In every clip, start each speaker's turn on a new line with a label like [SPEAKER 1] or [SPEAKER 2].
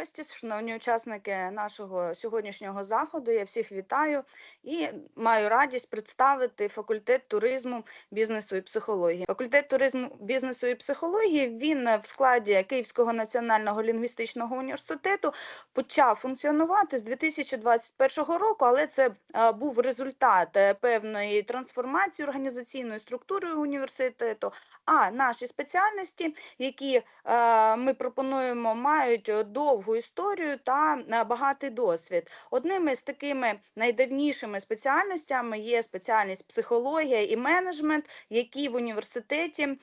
[SPEAKER 1] гості, шановні учасники нашого сьогоднішнього заходу. Я всіх вітаю і маю радість представити факультет туризму, бізнесу і психології. Факультет туризму, бізнесу і психології він в складі Київського національного лінгвістичного університету почав функціонувати з 2021 року, але це е, був результат е, певної трансформації організаційної структури університету. А наші спеціальності, які е, ми пропонуємо, мають е, довгу історію та е, багатий досвід. Одними з такими найдавнішими спеціальностями є спеціальність психологія і менеджмент, які в університеті е,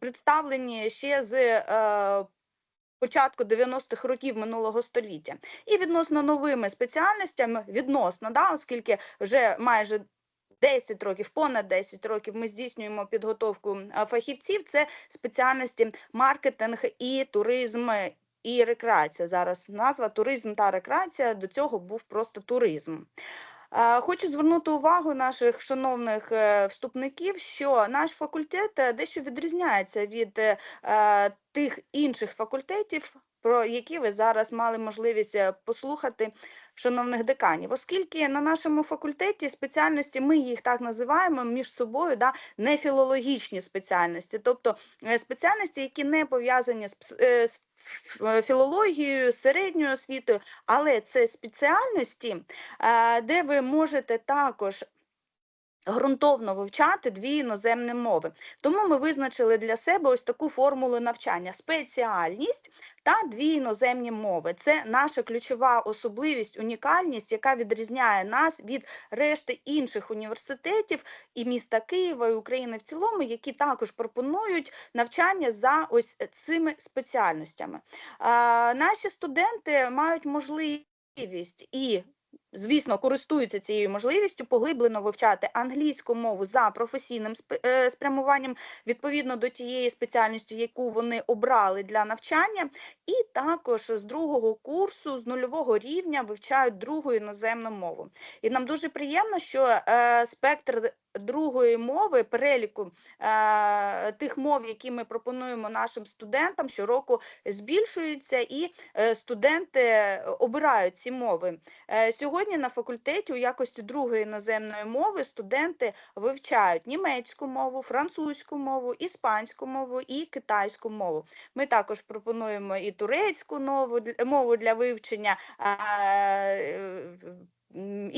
[SPEAKER 1] представлені ще з е, Початку 90-х років минулого століття, і відносно новими спеціальностями, відносно, да, оскільки вже майже 10 років, понад 10 років ми здійснюємо підготовку фахівців. Це спеціальності маркетинг і туризм. І рекреація зараз назва туризм та рекреація до цього був просто туризм. Хочу звернути увагу наших шановних е, вступників, що наш факультет е, дещо відрізняється від е, тих інших факультетів, про які ви зараз мали можливість е, послухати шановних деканів, оскільки на нашому факультеті спеціальності, ми їх так називаємо між собою, да, не філологічні спеціальності, тобто е, спеціальності, які не пов'язані з, е, філологією, середньою освітою, але це спеціальності, де ви можете також ґрунтовно вивчати дві іноземні мови. Тому ми визначили для себе ось таку формулу навчання: спеціальність та дві іноземні мови. Це наша ключова особливість, унікальність, яка відрізняє нас від решти інших університетів і міста Києва і України в цілому, які також пропонують навчання за ось цими спеціальностями. Наші студенти мають можливість і звісно, користуються цією можливістю поглиблено вивчати англійську мову за професійним е, спрямуванням відповідно до тієї спеціальності, яку вони обрали для навчання, і також з другого курсу, з нульового рівня вивчають другу іноземну мову. І нам дуже приємно, що е, спектр другої мови, переліку е, тих мов, які ми пропонуємо нашим студентам, щороку збільшується, і е, студенти обирають ці мови. Е, Сьогодні на факультеті у якості другої іноземної мови студенти вивчають німецьку мову, французьку мову, іспанську мову і китайську мову. Ми також пропонуємо і турецьку мову, для- вивчення.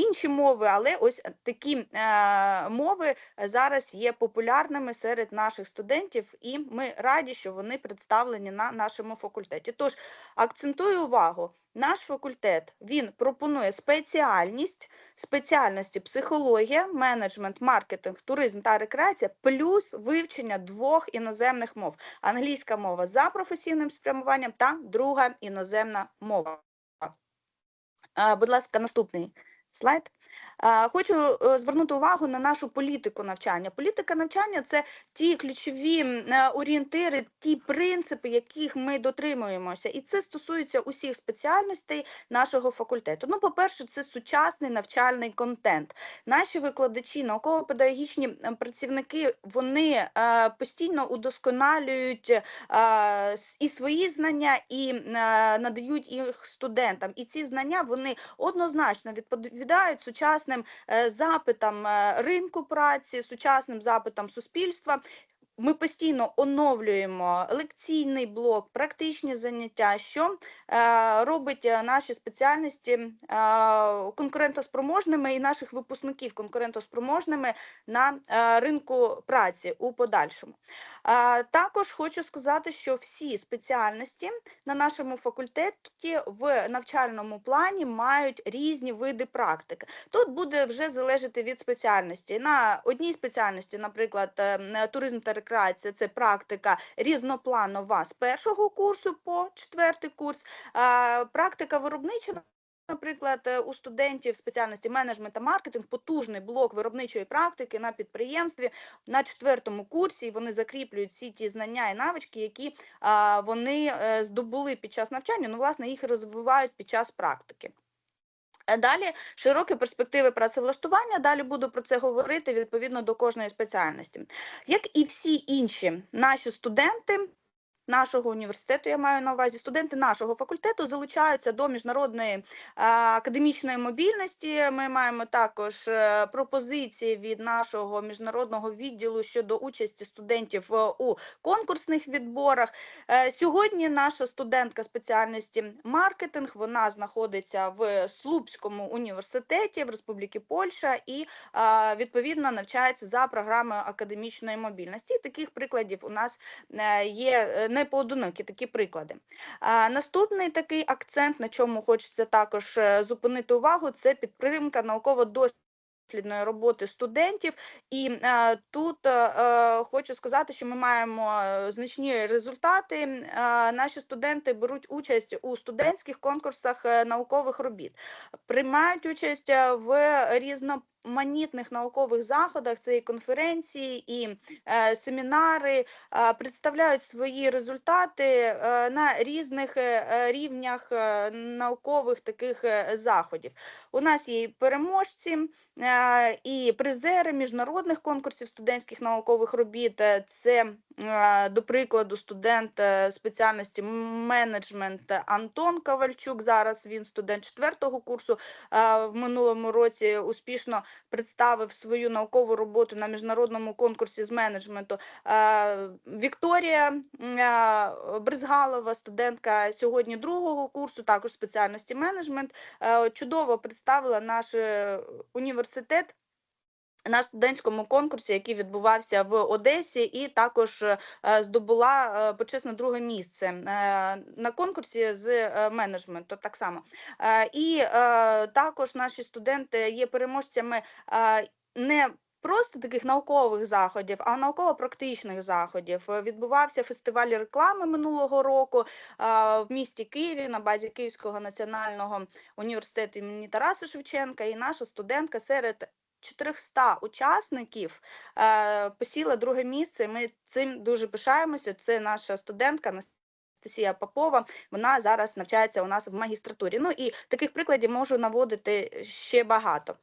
[SPEAKER 1] Е, Інші мови, але ось такі е, мови зараз є популярними серед наших студентів, і ми раді, що вони представлені на нашому факультеті. Тож акцентую увагу, наш факультет він пропонує спеціальність, спеціальності психологія, менеджмент, маркетинг, туризм та рекреація, плюс вивчення двох іноземних мов: англійська мова за професійним спрямуванням та друга іноземна мова. А, Будь ласка, наступний слайд. А, Хочу е, звернути увагу на нашу політику навчання. Політика навчання це ті ключові е, орієнтири, ті принципи, яких ми дотримуємося, і це стосується усіх спеціальностей нашого факультету. Ну, по-перше, це сучасний навчальний контент. Наші викладачі, науково-педагогічні е, працівники, вони е, постійно удосконалюють е, і свої знання, і е, надають їх студентам. І ці знання вони однозначно відповідають сучасним е, запитам е, ринку праці, сучасним запитам суспільства. Ми постійно оновлюємо лекційний блок, практичні заняття, що е, робить е, наші спеціальності е, конкурентоспроможними і наших випускників конкурентоспроможними на е, ринку праці у подальшому. Е, також хочу сказати, що всі спеціальності на нашому факультеті в навчальному плані мають різні види практики. Тут буде вже залежати від спеціальності. На одній спеціальності, наприклад, е, туризм та рекреація, це практика різнопланова з першого курсу по четвертий курс. Практика виробнича. Наприклад, е, у студентів спеціальності менеджмент та маркетинг потужний блок виробничої практики на підприємстві на четвертому курсі. і Вони закріплюють всі ті знання і навички, які вони е, здобули під час навчання. Ну, власне, їх розвивають під час практики. Е, Далі широкі перспективи працевлаштування. Далі буду про це говорити відповідно до кожної спеціальності. Як і всі інші наші студенти, нашого університету, я маю на увазі, студенти нашого факультету залучаються до міжнародної е, академічної мобільності. Ми маємо також е, пропозиції від нашого міжнародного відділу щодо участі студентів е, у конкурсних відборах. Сьогодні наша студентка спеціальності маркетинг вона знаходиться в Слупському університеті в Республіки Польща і відповідно навчається за програмою академічної мобільності. Таких прикладів у нас є е, не поодинокі такі приклади. А, Наступний такий акцент, на чому хочеться також е, зупинити увагу, це підтримка науково-дослідної роботи студентів. І е, тут е, е, хочу сказати, що ми маємо значні результати. Е, Наші студенти беруть участь у студентських конкурсах наукових робіт, приймають участь в різноманітних наукових заходах, це і конференції, і е, семінари, е, представляють свої результати е, на різних е, е, рівнях е, наукових таких е, заходів. У нас є і переможці, е, і призери міжнародних конкурсів студентських наукових робіт. Е, Це, е, до прикладу, студент е, спеціальності менеджмент Антон Ковальчук. Зараз він студент четвертого курсу. е, В минулому році успішно представив свою наукову роботу на міжнародному конкурсі з менеджменту. Е, Вікторія е, Бризгалова, студентка сьогодні другого курсу, також спеціальності менеджмент, е, чудово представила наш університет. На студентському конкурсі, який відбувався в Одесі, і також е, здобула е, почесне друге місце е, на конкурсі з менеджменту. Так само і також наші студенти є переможцями не просто таких наукових заходів, а науково-практичних заходів. Відбувався фестиваль реклами минулого року в місті Києві на базі Київського національного університету імені Тараса Шевченка. І наша студентка серед 400 учасників е, посіла друге місце. Ми цим дуже пишаємося. Це наша студентка Анастасія Попова. Вона зараз навчається у нас в магістратурі. Ну і таких прикладів можу наводити ще багато.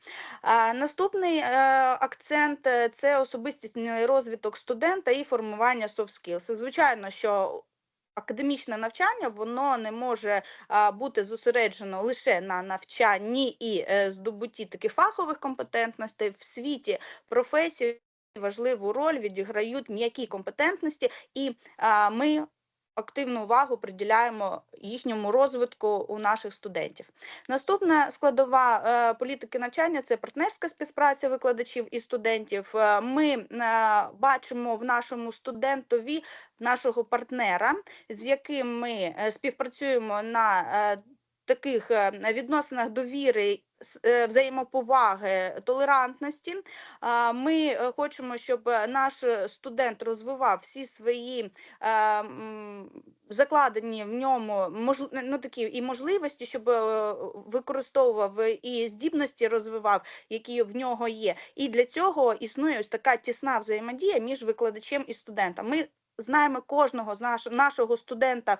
[SPEAKER 1] Е, Наступний е, акцент е, це особистісний розвиток студента і формування soft skills. Звичайно, що академічне навчання воно не може бути зосереджено лише на навчанні і е, здобутті таких фахових компетентностей в світі професії. Важливу роль відіграють м'які компетентності, і а, ми активну увагу приділяємо їхньому розвитку у наших студентів. Наступна складова е, політики навчання це партнерська співпраця викладачів і студентів. Е, Ми е, бачимо в нашому студентові нашого партнера, з яким ми співпрацюємо на таких відносинах довіри. Е, Взаємоповаги, толерантності. Ми е, хочемо, щоб наш е, студент розвивав всі свої закладені в ньому ну, такі і можливості, щоб використовував і здібності розвивав, які в нього є. І для цього існує ось така тісна взаємодія між викладачем і студентом. Ми знаємо кожного з наш, нашого студента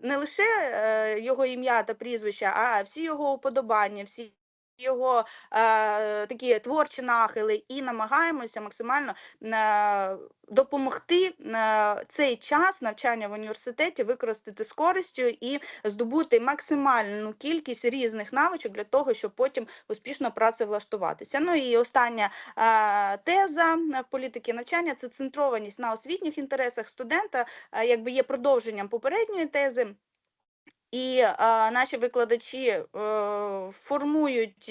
[SPEAKER 1] не лише е, його ім'я та прізвище, а всі його уподобання, всі його е, такі творчі нахили, і намагаємося максимально е, допомогти е, цей час навчання в університеті використати з користю і здобути максимальну кількість різних навичок для того, щоб потім успішно працевлаштуватися. Ну і остання е, теза в політики навчання це центрованість на освітніх інтересах студента, е, якби є продовженням попередньої тези. І наші викладачі е, формують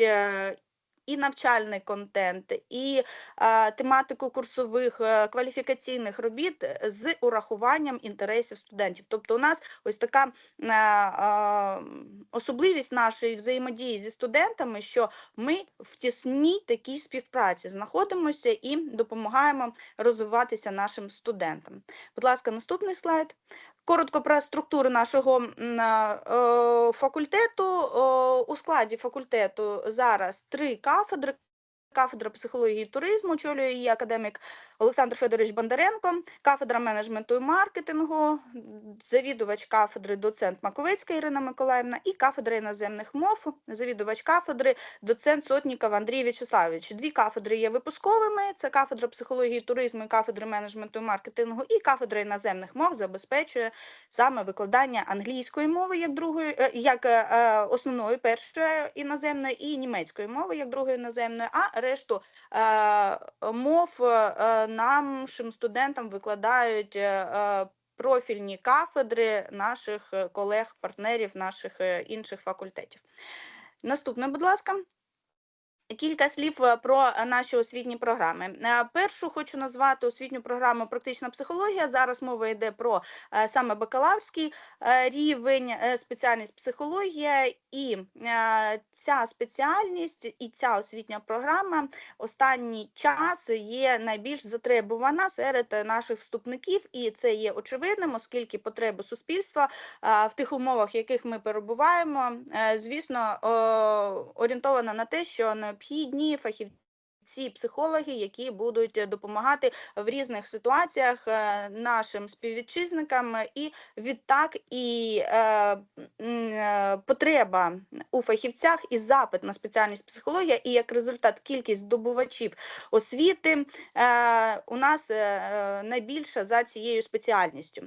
[SPEAKER 1] і навчальний контент, і е, тематику курсових е, кваліфікаційних робіт з урахуванням інтересів студентів. Тобто, у нас ось така е, е, особливість нашої взаємодії зі студентами, що ми в тісній такій співпраці знаходимося і допомагаємо розвиватися нашим студентам. Будь ласка, наступний слайд. Коротко про структуру нашого е, факультету. Е, У складі факультету зараз три кафедри. Кафедра психології і туризму, очолює її академік Олександр Федорович Бондаренко, кафедра менеджменту і маркетингу, завідувач кафедри доцент Маковецька Ірина Миколаївна і кафедра іноземних мов, завідувач кафедри доцент Сотніков Андрій В'ячеславович. Дві кафедри є випусковими: це кафедра психології і туризму і кафедри менеджменту і маркетингу, і кафедра іноземних мов забезпечує саме викладання англійської мови як другої, е, як е, е, основної першої іноземної, і німецької мови як другої іноземної, а решту е, мов е, нашим студентам викладають. е, Профільні кафедри наших е, колег, партнерів, наших інших факультетів. Наступне, будь ласка. Кілька слів е, про наші освітні програми. Е, Першу хочу назвати освітню програму Практична психологія. Зараз мова йде про е, саме бакалаврський рівень, спеціальність психологія, і ця спеціальність і ця освітня програма останній час є найбільш затребувана серед наших вступників, і це є очевидним, оскільки потреби суспільства в тих умовах, в яких ми перебуваємо, звісно, орієнтована на те, що необхідні фахівці. Психологи, які будуть е, допомагати в різних ситуаціях е, нашим співвітчизникам, і відтак і е, потреба у фахівцях і запит на спеціальність психологія, і як результат кількість здобувачів освіти у нас найбільша за цією спеціальністю.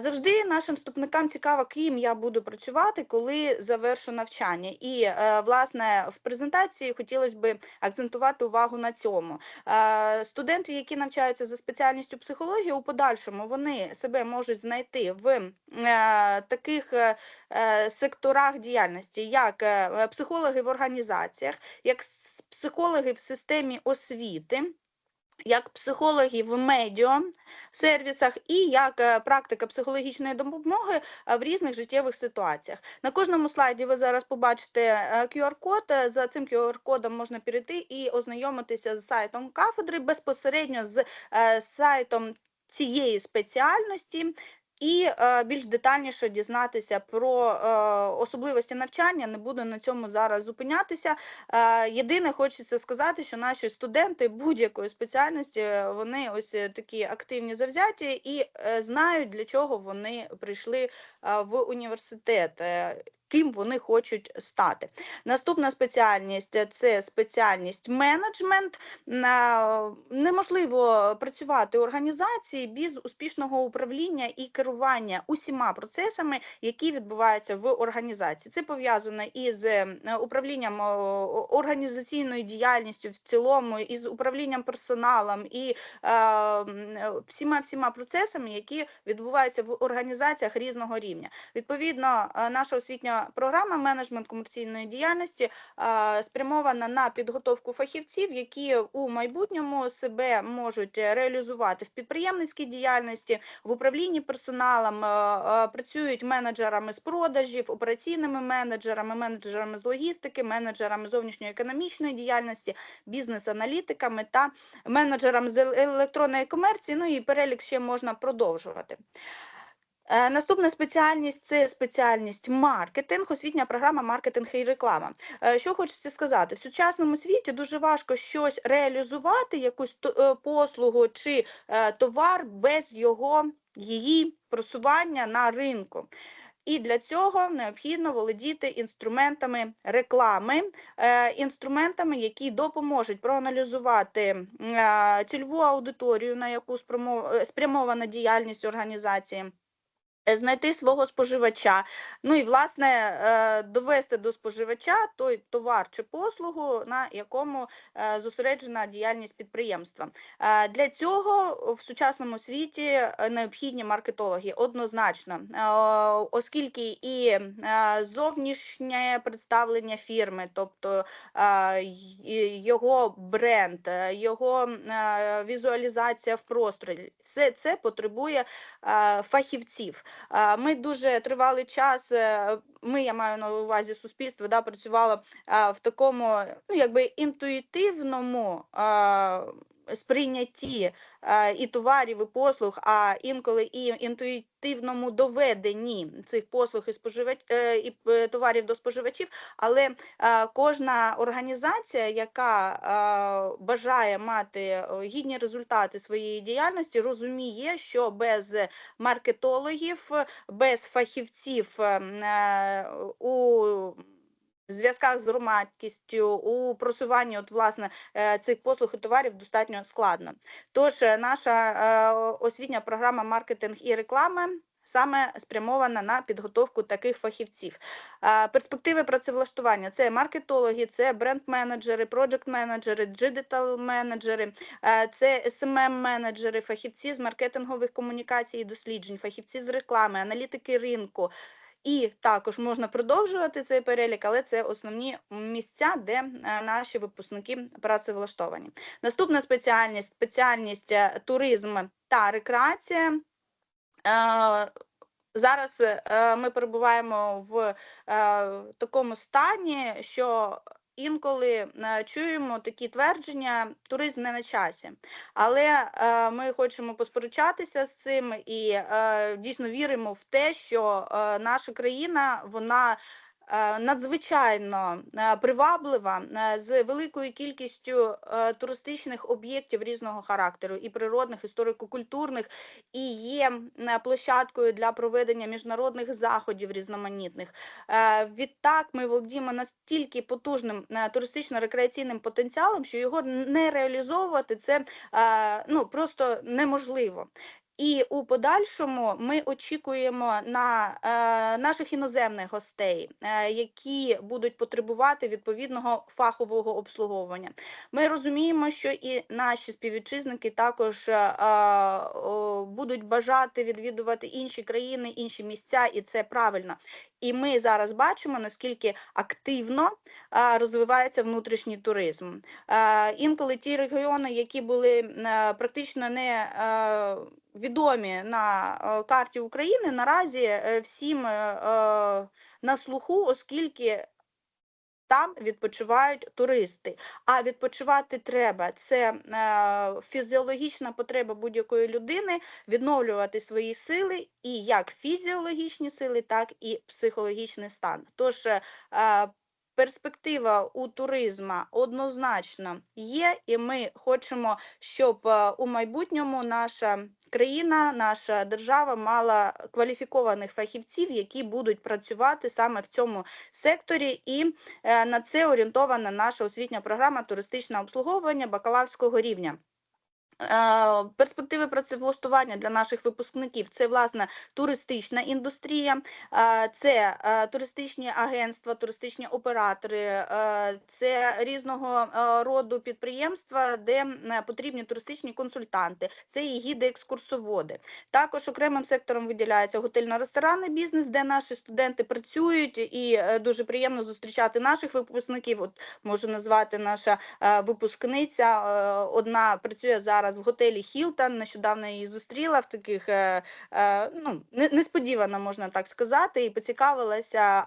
[SPEAKER 1] Завжди нашим вступникам цікаво, ким я буду працювати, коли завершу навчання. І власне в презентації хотілося б акцентувати увагу на цьому. Е, Студенти, які навчаються за спеціальністю психології, у подальшому вони себе можуть знайти в е, таких е, секторах діяльності, як психологи в організаціях, як психологи в системі освіти. Як психологів в медіа сервісах і як е, практика психологічної допомоги е, в різних життєвих ситуаціях. На кожному слайді ви зараз побачите е, QR-код. За цим QR-кодом можна перейти і ознайомитися з сайтом кафедри безпосередньо з сайтом цієї спеціальності. І е, більш детальніше дізнатися про е, особливості навчання, не буду на цьому зараз зупинятися. Е, єдине, хочеться сказати, що наші студенти будь-якої спеціальності вони ось такі активні завзяті і знають, для чого вони прийшли в університет. Ким вони хочуть стати. Наступна спеціальність е, це спеціальність менеджмент. Неможливо працювати в організації без успішного управління і керування усіма процесами, які відбуваються в організації. Це пов'язано із е, управлінням організаційною діяльністю в цілому, із управлінням персоналом і е, всіма всіма процесами, які відбуваються в організаціях різного рівня. Відповідно, наша освітня програма менеджмент комерційної діяльності спрямована на підготовку фахівців, які у майбутньому себе можуть реалізувати в підприємницькій діяльності, в управлінні персоналом, е, е, працюють менеджерами з продажів, операційними менеджерами, менеджерами з логістики, менеджерами зовнішньої економічної діяльності, бізнес-аналітиками та менеджерами з електронної комерції. Ну і перелік ще можна продовжувати. Е, Наступна спеціальність це спеціальність маркетинг, освітня програма маркетинг і реклама. Е, Що хочеться сказати, в сучасному світі дуже важко щось реалізувати, якусь е, послугу чи товар без його її просування на ринку. І для цього необхідно володіти інструментами реклами, інструментами, які допоможуть проаналізувати цільову аудиторію, на яку спрямована діяльність організації. Е, Знайти свого споживача, ну і власне е, довести до споживача той товар чи послугу, на якому е, зосереджена діяльність підприємства. Для цього в сучасному світі необхідні маркетологи однозначно, оскільки і зовнішнє представлення фірми, тобто його бренд, його візуалізація в просторі, все це потребує фахівців. Ми дуже тривалий час. е, Ми, я маю на увазі суспільство, да, працювало в такому, ну якби інтуїтивному. Сприйнятті е, і товарів, і послуг, а інколи і інтуїтивному доведенні цих послуг і споживач е, і товарів до споживачів, але е, кожна організація, яка бажає мати гідні результати своєї діяльності, розуміє, що без маркетологів, без фахівців е, у зв'язках з громадськістю, у просуванні от, власне, е, цих послуг і товарів достатньо складно. Тож е, наша е, освітня програма маркетинг і реклами саме спрямована на підготовку таких фахівців. Перспективи працевлаштування це маркетологи, це бренд-менеджери, проджект-менеджери, диджитал-менеджери, е, це SMM-менеджери, фахівці з маркетингових комунікацій і досліджень, фахівці з реклами, аналітики ринку. І також можна продовжувати цей перелік, але це основні місця, де е, наші випускники працевлаштовані. Наступна спеціальність спеціальність е, туризм та рекреація. Е, Зараз ми перебуваємо в такому стані, що інколи е, чуємо такі твердження, туризм не на часі. Але е, ми хочемо посперечатися з цим і е, дійсно віримо в те, що наша країна вона надзвичайно е, приваблива е, з великою кількістю е, туристичних об'єктів різного характеру, і природних, історико-культурних, і є е, площадкою для проведення міжнародних заходів різноманітних. Е, Відтак ми володіємо настільки потужним е, туристично-рекреаційним потенціалом, що його не реалізовувати це е, ну просто неможливо. І у подальшому ми очікуємо на е, наших іноземних гостей, е, які будуть потребувати відповідного фахового обслуговування. Ми розуміємо, що і наші співвітчизники також е, о, будуть бажати відвідувати інші країни, інші місця, і це правильно. І ми зараз бачимо, наскільки активно е, розвивається внутрішній туризм. Е, Інколи ті регіони, які були е, практично не е, відомі на е, карті України, наразі е, всім е, на слуху, оскільки там відпочивають туристи. А відпочивати треба. Це фізіологічна потреба будь-якої людини відновлювати свої сили, і як фізіологічні сили, так і психологічний стан. Тож перспектива у туризма однозначно є, і ми хочемо, щоб у майбутньому наша країна, наша держава мала кваліфікованих фахівців, які будуть працювати саме в цьому секторі, і е, на це орієнтована наша освітня програма туристичне обслуговування бакалаврського рівня. Перспективи працевлаштування для наших випускників це власне туристична індустрія, це е, туристичні агентства, туристичні оператори, е, це різного е, роду підприємства, де потрібні туристичні консультанти, це і гіди, екскурсоводи. Також окремим сектором виділяється готельно-ресторанний бізнес, де наші студенти працюють, і дуже приємно зустрічати наших випускників. От можу назвати наша випускниця. Одна працює зараз в готелі Хілтон. Нещодавно її зустріла в таких е, е, ну несподівано, можна так сказати, і поцікавилася.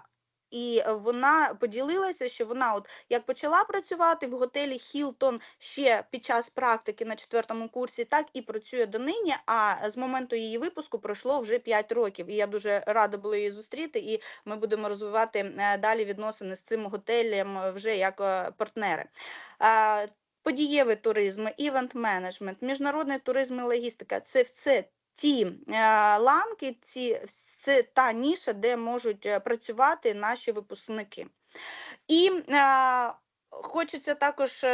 [SPEAKER 1] І вона поділилася, що вона, от як почала працювати в готелі Хілтон ще під час практики на четвертому курсі, так і працює донині. А з моменту її випуску пройшло вже 5 років. І я дуже рада була її зустріти. І ми будемо розвивати е, далі відносини з цим готелем вже як партнери. Подієвий туризм, івент менеджмент, міжнародний туризм і логістика це все ті е, ланки, ці це та ніша, де можуть е, працювати наші випускники. І е, Хочеться також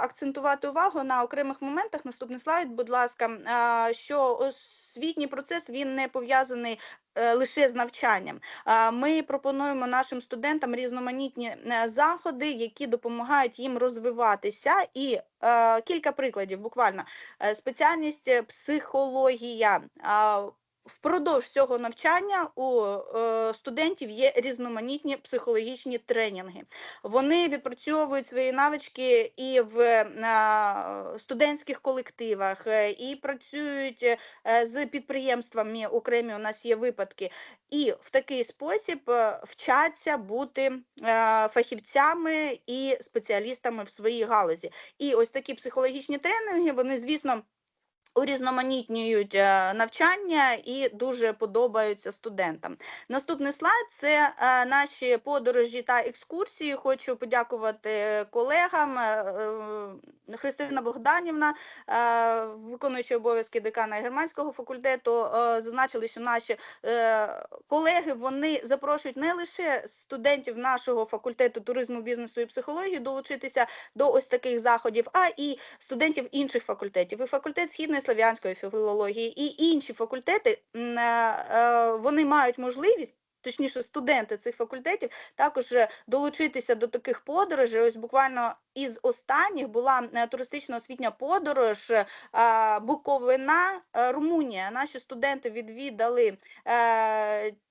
[SPEAKER 1] акцентувати увагу на окремих моментах. Наступний слайд, будь ласка, що освітній процес він не пов'язаний лише з навчанням. Ми пропонуємо нашим студентам різноманітні е, заходи, які допомагають їм розвиватися. І е, кілька прикладів, буквально Е, спеціальність е, психологія. Впродовж цього навчання у е, студентів є різноманітні психологічні тренінги. Вони відпрацьовують свої навички і в е, студентських колективах, е, і працюють з підприємствами. Окремі у нас є випадки, і в такий спосіб вчаться бути фахівцями і спеціалістами в своїй галузі. І ось такі психологічні тренінги, вони, звісно. Урізноманітнюють е, навчання і дуже подобаються студентам. Наступний слайд це е, наші подорожі та екскурсії. Хочу подякувати колегам. Е, Христина Богданівна, виконуючий обов'язки декана германського факультету, зазначили, що наші колеги вони запрошують не лише студентів нашого факультету туризму, бізнесу і психології долучитися до ось таких заходів, а і студентів інших факультетів. І факультет східної слав'янської філології, і інші факультети е, е, вони мають можливість. Точніше, студенти цих факультетів також е, долучитися до таких подорожей. Ось буквально із останніх була е, туристично освітня подорож е, Буковина, е, Румунія. Наші студенти відвідали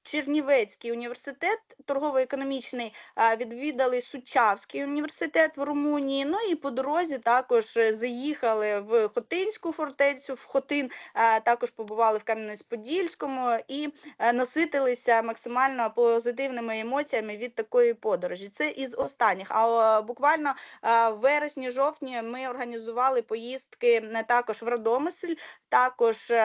[SPEAKER 1] Чернівецький університет, торгово-економічний, відвідали Сучавський університет в Румунії. Ну і по дорозі також заїхали в Хотинську фортецю, в Хотин, також побували в Кам'янець-Подільському і наситилися максимально позитивними емоціями від такої подорожі. Це із останніх. А буквально в вересні-жовтні ми організували поїздки не також в Радомисль, також е,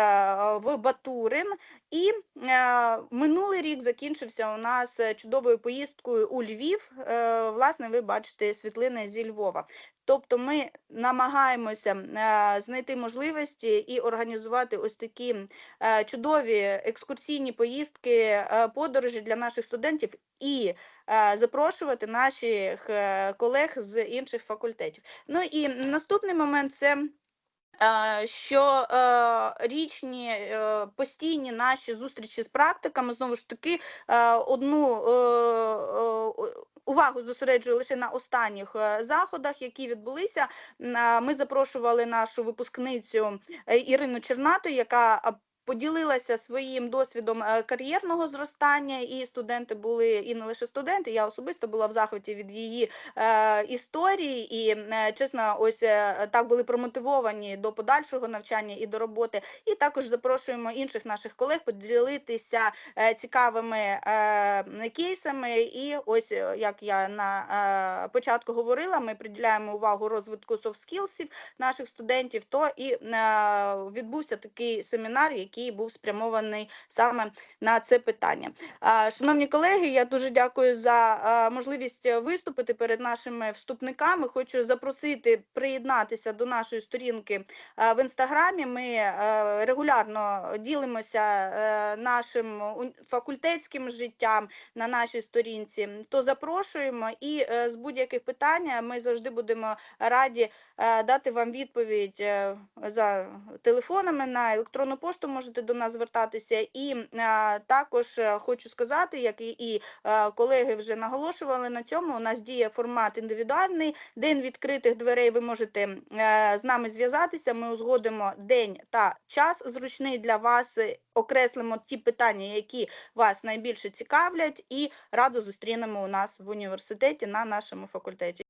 [SPEAKER 1] в Батурин. І е, минулий рік закінчився у нас е, чудовою поїздкою у Львів. Е, власне, ви бачите світлини зі Львова. Тобто ми намагаємося е, знайти можливості і організувати ось такі е, чудові екскурсійні поїздки, е, подорожі для наших студентів і е, запрошувати наших е, колег з інших факультетів. Ну і наступний момент це. е, Що е, річні е, постійні наші зустрічі з практиками знову ж таки е, одну е, е, увагу зосереджую лише на останніх е, заходах, які відбулися. Ми запрошували нашу випускницю е, Ірину Чернату, яка поділилася своїм досвідом е, кар'єрного зростання, і студенти були і не лише студенти. Я особисто була в захваті від її е, історії, і е, чесно, ось е, так були промотивовані до подальшого навчання і до роботи. І також запрошуємо інших наших колег поділитися е, цікавими е, кейсами. І ось е, як я на е, початку говорила, ми приділяємо увагу розвитку skills наших студентів. То і е, відбувся такий семінар, який був спрямований саме на це питання. Шановні колеги, я дуже дякую за можливість виступити перед нашими вступниками. Хочу запросити приєднатися до нашої сторінки в інстаграмі. Ми регулярно ділимося е, нашим факультетським життям на нашій сторінці. То запрошуємо і е, з будь-яких питань ми завжди будемо раді е, дати вам відповідь за телефонами на електронну пошту. Можете до нас звертатися. І е, також е, хочу сказати, як і, е, колеги вже наголошували на цьому. У нас діє формат індивідуальний. День відкритих дверей. Ви можете з нами зв'язатися. Ми узгодимо день та час зручний для вас. Окреслимо ті питання, які вас найбільше цікавлять, і радо зустрінемо у нас в університеті на нашому факультеті.